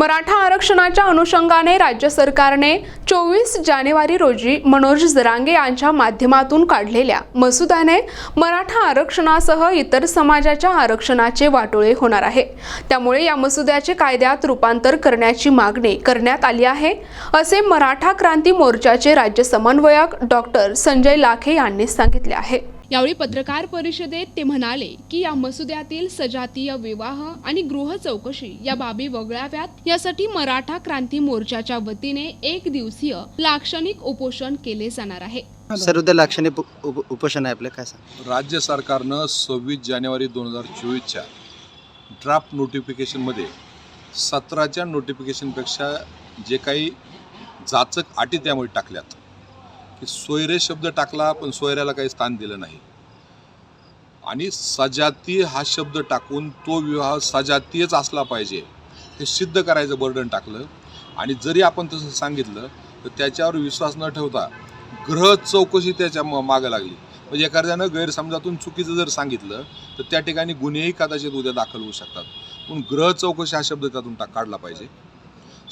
मराठा आरक्षणाच्या अनुषंगाने राज्य सरकारने चोवीस जानेवारी रोजी मनोज जरांगे यांच्या माध्यमातून काढलेल्या मसुद्याने मराठा आरक्षणासह इतर समाजाच्या आरक्षणाचे वाटोळे होणार आहे. त्यामुळे या मसुद्याचे कायद्यात रूपांतर करण्याची मागणी करण्यात आली आहे असे मराठा क्रांती मोर्चाचे राज्य समन्वयक डॉक्टर संजय लाखे यांनी सांगितले आहे. यावेळी पत्रकार परिषदेत ते म्हणाले की या मसुद्यातील सजातीय विवाह आणि गृह चौकशी या बाबी वगळाव्यात. यासाठी मराठा क्रांती मोर्चाच्या वतीने एक दिवसीय लाक्षणिक उपोषण केले जाणार आहे. सर उद्या लाक्षणिक उप- उप- उपोषण आहे आपलं. काय सांग? राज्य सरकारनं सव्वीस जानेवारी दोन हजार चोवीसच्या ड्राफ्ट नोटिफिकेशनमध्ये सतराच्या नोटिफिकेशनपेक्षा जे काही जाचक अटी त्यामुळे टाकल्यात. की सोयरे शब्द टाकला पण सोयऱ्याला काही स्थान दिलं नाही. आणि सजातीय हा शब्द टाकून तो विवाह सजातीयच असला पाहिजे हे सिद्ध करायचं बर्डन टाकलं. आणि जरी आपण तसं सांगितलं तर त्याच्यावर विश्वास न ठेवता ग्रह चौकशी त्याच्या मागं लागली. म्हणजे एखाद्यानं गैरसमजातून चुकीचं जर सांगितलं तर त्या ठिकाणी गुन्हेही कदाचित उद्या दाखल होऊ शकतात. पण ग्रह चौकशी हा शब्द त्यातून टाक काढला पाहिजे.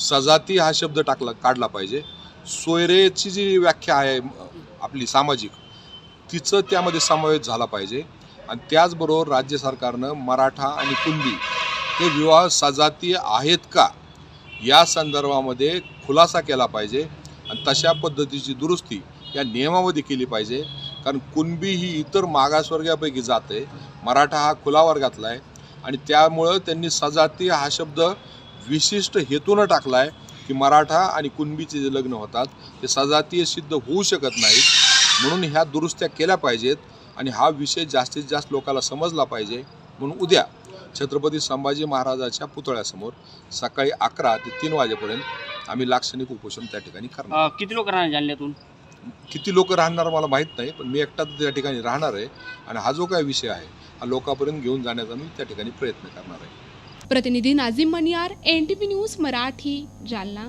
सजाती हा शब्द टाकला काढला पाहिजे. सोयरेची जी व्याख्या आहे आपली सामाजिक तिचं त्यामध्ये समावेश झाला पाहिजे. आणि त्याचबरोबर राज्य सरकारनं मराठा आणि कुणबी हे विवाह सजातीय आहेत का? या संदर्भामध्ये खुलासा केला पाहिजे. आणि तशा पद्धतीची दुरुस्ती या नियमामध्ये केली पाहिजे. कारण कुणबी ही इतर मागासवर्गापैकी जाते मराठा हा खुला वर्गातला आहे. आणि त्यामुळं त्यांनी सजातीय हा शब्द विशिष्ट हेतूनं टाकला आहे की मराठा आणि कुणबीचे जे लग्न होतात ते सजातीय सिद्ध होऊ शकत नाहीत. म्हणून ह्या दुरुस्त्या केल्या पाहिजेत आणि हा विषय जास्तीत जास्त लोकांना समजला पाहिजे. म्हणून उद्या छत्रपती संभाजी महाराजाच्या पुतळ्यासमोर सकाळी अकरा ते तीन वाजेपर्यंत आम्ही लाक्षणिक उपोषण त्या ठिकाणी करणार. किती लोक राहणार जालन्यातून? किती लोक राहणार मला माहीत नाही पण मी एकटाच त्या ठिकाणी राहणार आहे आणि हा जो काय विषय आहे हा लोकांपर्यंत घेऊन जाण्याचा मी त्या ठिकाणी प्रयत्न करणार आहे. प्रतिनिधी Nazim Maniyar N T P news Marathi Jalna.